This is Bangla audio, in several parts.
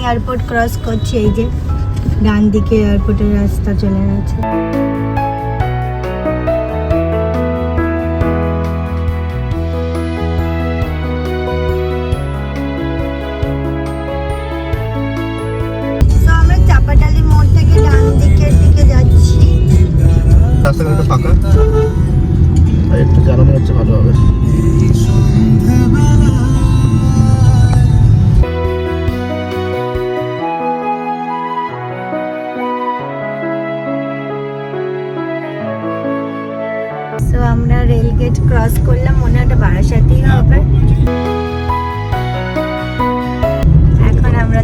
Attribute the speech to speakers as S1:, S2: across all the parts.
S1: এয়ারপোর্ট ক্রস করছি, এই যে ডান দিকে এয়ারপোর্টের রাস্তা চলে গেছে।
S2: একটু জানানো হচ্ছে ভালো হবে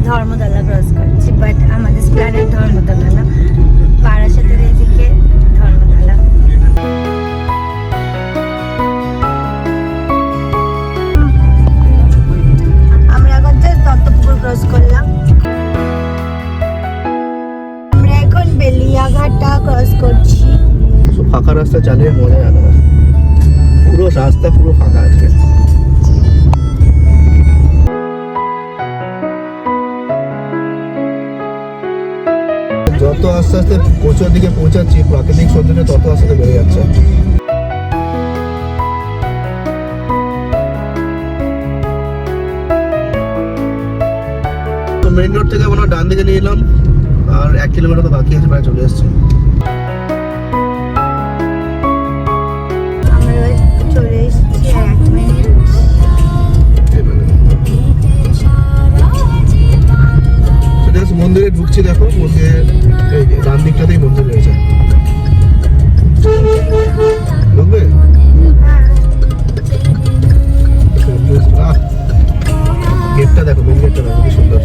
S1: ধর্মতলা ক্রস করছি বাট আমাদের প্ল্যানেট ধর্মতলা না বারাসাতের এদিকে ধর্মতলা আমরা এখন জাস্ট দত্তপুকুর ক্রস করলাম। আমরা এখন বেলিয়াঘাটা ক্রস করছি।
S2: ফাঁকা রাস্তা চালিয়ে মজা আলাদা পুরো রাস্তা পুরো ফাঁকা আছে। যত আস্তে আস্তে প্রচুর দিকে পৌঁছাচ্ছি, প্রাকৃতিক সৌন্দর্য তত আস্তে বেড়ে যাচ্ছে। মেইন রোড থেকে আমরা ডান দিকে নিয়ে এলাম, আর এক কিলোমিটার তো বাকি আছে, প্রায় চলে এসেছি। মন্দিরে ঢুকছি দেখো মন্দিরে এই ডান দিকটাতেই মন্দির রয়েছে। ঢুকবে? গেটটা দেখো মেন গেটটা দেখো, কি সুন্দর।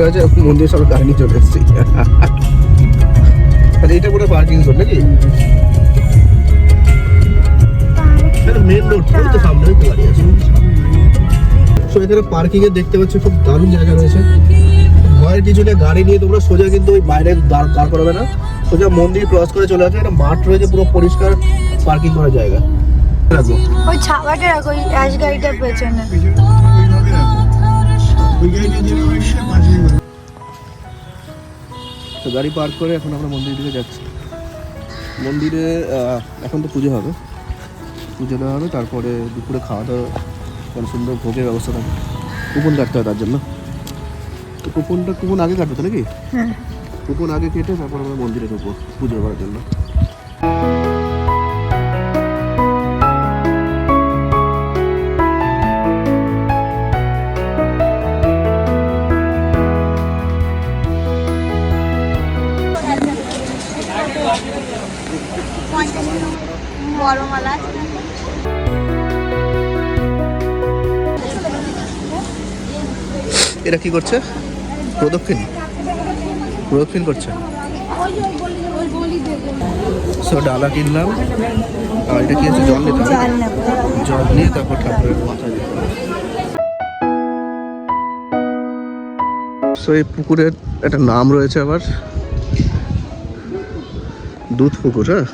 S2: বসে আছে মন্দির সব নিয়ে চলে এসেছি। আর এইটা পুরো পার্কিং জোন নাকি? মেন রোড তো সামনে ওই তো সো এখানে পার্কিং এ দেখতে পাচ্ছ খুব দারুণ জায়গা রয়েছে। ভয়ের কিছু গাড়ি নিয়ে তোমরা সোজা কিন্তু ওই বাইরে দাঁড় দাঁড় করাবে না। সোজা মন্দির ক্রস করে চলে আসবে একটা মাঠ রয়েছে পুরো পরিষ্কার পার্কিং করার জায়গা। রাখব
S1: ওই ছাওয়াটা রাখো ওই অ্যাশ গাড়িটার পেছনে।
S2: তো গাড়ি পার্ক করে এখন আমরা মন্দিরের দিকে যাচ্ছি। মন্দিরে এখন তো পুজো হবে। পুজো দেওয়া হবে তারপরে দুপুরে খাওয়া দাওয়া মানে সুন্দর ভোগের ব্যবস্থা থাকে কুপন কাটতে হয় তার জন্য। তো কুপনটা কুপন আগে কাটবে তো নাকি?
S1: হ্যাঁ।
S2: কুপন আগে কেটে তারপর আমরা মন্দিরে ঢুকবো পুজো করার জন্য। এরা কি করছে? প্রদক্ষিণ? প্রদক্ষিণ করছে। সো ডালা কিনলাম আর এটা কি আছে? জল নিতে
S1: জল
S2: নিয়ে তারপর ঠাকুরের মাথায় সো এই পুকুরের একটা নাম রয়েছে আবার। দুধ পুকুর হ্যাঁ?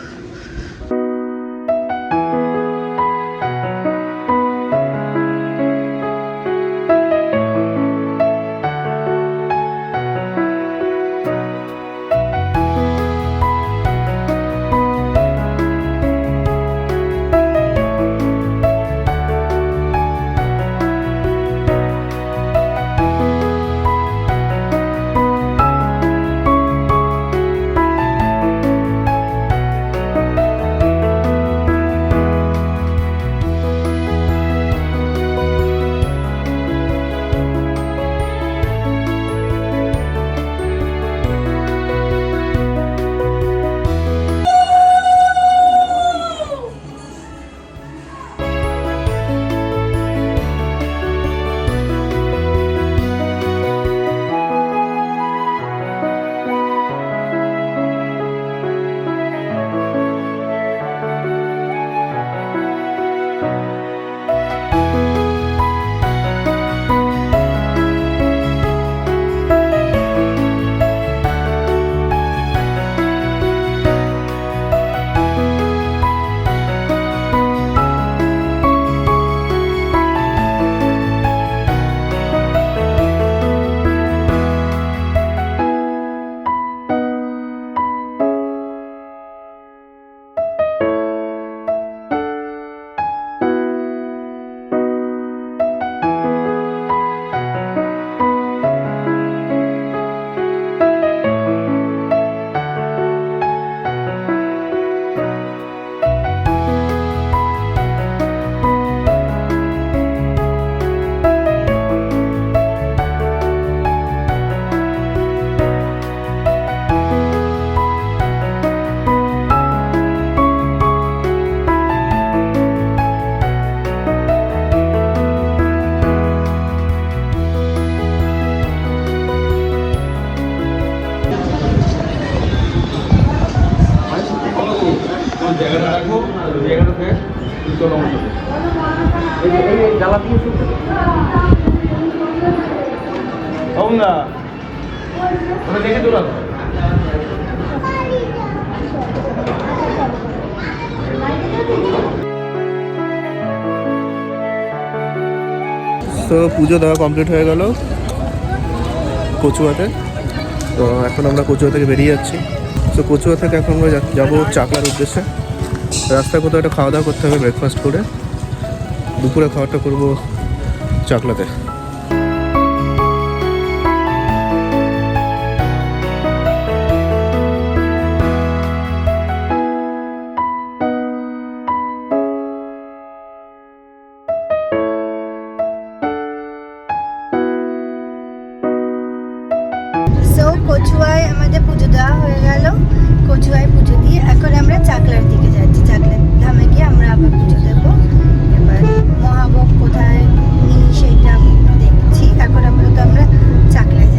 S2: তো পুজো দেওয়া কমপ্লিট হয়ে গেল কচুয়াতে। তো এখন আমরা কচুয়া থেকে বেরিয়ে যাচ্ছি। তো কচুয়া থেকে এখন আমরা যাব চাকলার উদ্দেশ্যে। রাস্তায় কোথাও একটা খাওয়া দাওয়া করতে হবে ব্রেকফাস্ট করে। দুপুরে খাওয়াটা করব চাকলাতে।
S1: কচুয়ায় আমাদের পুজো দেওয়া হয়ে গেল। কচুয়ায় পুজো দিয়ে এখন আমরা চাকলার দিকে যাচ্ছি। চাকলার ধামে গিয়ে আমরা আবার পুজো দেবো। এবার মহাভোগ কোথায় নিই সেইটা দেখছি। এখন আপাতত আমরা চাকলায়